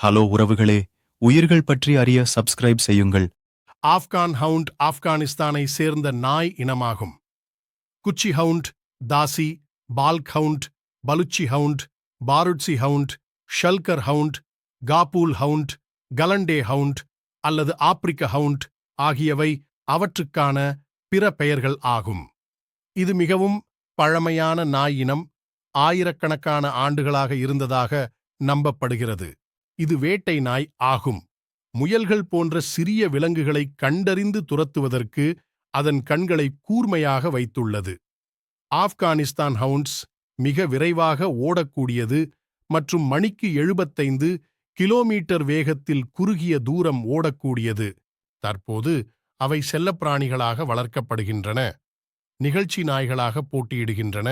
Hello உறவுகளே உயிர்கள் பற்றி அறிய சப்ஸ்கிரைப் செய்யுங்கள். ஆப்கான் ஹவுண்ட் ஆப்கானிஸ்தானை சேர்ந்த நாய் இனமாகும். Kuchi hound Tazi Balkh hound Baluchi hound Barutzi hound Shalgar hound Kabul hound Kalande hound அல்லது ஆப்பிரிக்க ஹவுண்ட் ஆகியவை அவற்றுக்கான பிற பெயர்கள் ஆகும். இது மிகவும் பழமையான நாய் இனம் ஆயிரக்கணக்கான ஆண்டுகளாக இருந்ததாக நம்பப்படுகிறது. இது வேட்டை நாய் ஆகும். முயல்கள் போன்ற சிறிய விலங்குகளை கண்டறிந்து துரத்துவதற்கு அதன் கண்களை கூர்மையாக வைத்துள்ளது. ஆப்கானிஸ்தான் ஹவுண்ட்ஸ் மிக விரைவாக ஓடக்கூடியது மற்றும் மணிக்கு எழுபத்தைந்து கிலோமீட்டர் வேகத்தில் குறுகிய தூரம் ஓடக்கூடியது. தற்போது அவை செல்லப்பிராணிகளாக வளர்க்கப்படுகின்றன. நிகழ்ச்சி நாய்களாக போட்டியிடுகின்றன.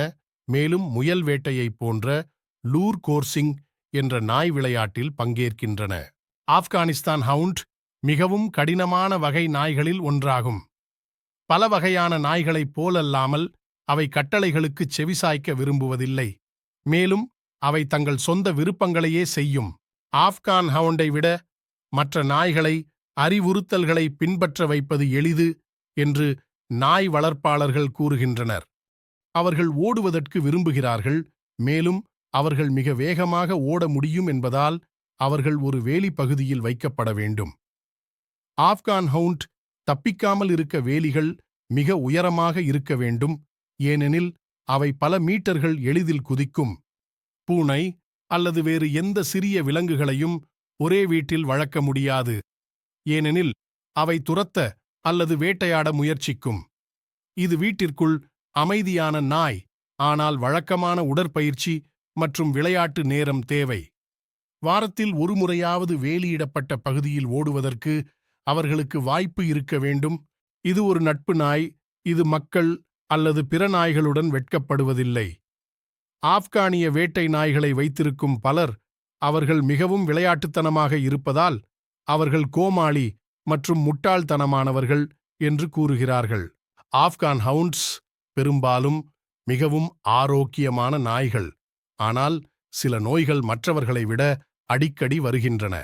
மேலும் முயல் வேட்டையைப் போன்ற லூர் கோர்சிங் என்ற நாய் விளையாட்டில் பங்கேற்கின்றன. ஆப்கானிஸ்தான் ஹவுண்ட் மிகவும் கடினமான வகை நாய்களில் ஒன்றாகும். பல வகையான நாய்களைப் போலல்லாமல் அவை கட்டளைகளுக்குச் செவிசாய்க்க விரும்புவதில்லை. மேலும் அவை தங்கள் சொந்த விருப்பங்களையே செய்யும். ஆப்கான் ஹவுண்டை விட மற்ற நாய்களை அறிவுறுத்தல்களை பின்பற்ற வைப்பது எளிது என்று நாய் வளர்ப்பாளர்கள் கூறுகின்றனர். அவர்கள் ஓடுவதற்கு விரும்புகிறார்கள் மேலும் அவர்கள் மிக வேகமாக ஓட முடியும் என்பதால் அவர்கள் ஒரு வேலி பகுதியில் வைக்கப்பட வேண்டும். ஆப்கான் ஹவுண்ட் தப்பிக்காமல் இருக்க வேலிகள் மிக உயரமாக இருக்க வேண்டும். ஏனெனில் அவை பல மீட்டர்கள் எளிதில் குதிக்கும். பூனை அல்லது வேறு எந்த சிறிய விலங்குகளையும் ஒரே வீட்டில் வளர்க்க முடியாது. ஏனெனில் அவை துரத்த அல்லது வேட்டையாட முயற்சிக்கும். இது வீட்டிற்குள் அமைதியான நாய் ஆனால் வழக்கமான உடற்பயிற்சி மற்றும் விளையாட்டு நேரம் தேவை. வாரத்தில் ஒரு முறையாவது வேலியிடப்பட்ட பகுதியில் ஓடுவதற்கு அவர்களுக்கு வாய்ப்பு இருக்க வேண்டும். இது ஒரு நட்பு நாய் இது மக்கள் அல்லது பிற நாய்களுடன் வெட்கப்படுவதில்லை. ஆப்கானிய வேட்டை நாய்களை வைத்திருக்கும் பலர் அவர்கள் மிகவும் விளையாட்டுத்தனமாக இருப்பதால் அவர்கள் கோமாளி மற்றும் முட்டாள்தனமானவர்கள் என்று கூறுகிறார்கள். ஆப்கான் ஹவுண்ட்ஸ் பெரும்பாலும் மிகவும் ஆரோக்கியமான நாய்கள். ஆனால் சில நோய்கள் மற்றவர்களை விட அடிக்கடி வருகின்றன.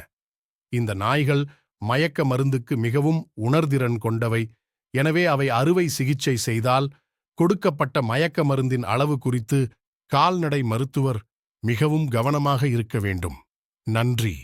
இந்த நாய்கள் மயக்க மருந்துக்கு மிகவும் உணர்திறன் கொண்டவை. எனவே அவை அறுவை சிகிச்சை செய்தால் கொடுக்கப்பட்ட மயக்க மருந்தின் அளவு குறித்து கால்நடை மருத்துவர் மிகவும் கவனமாக இருக்க வேண்டும். நன்றி.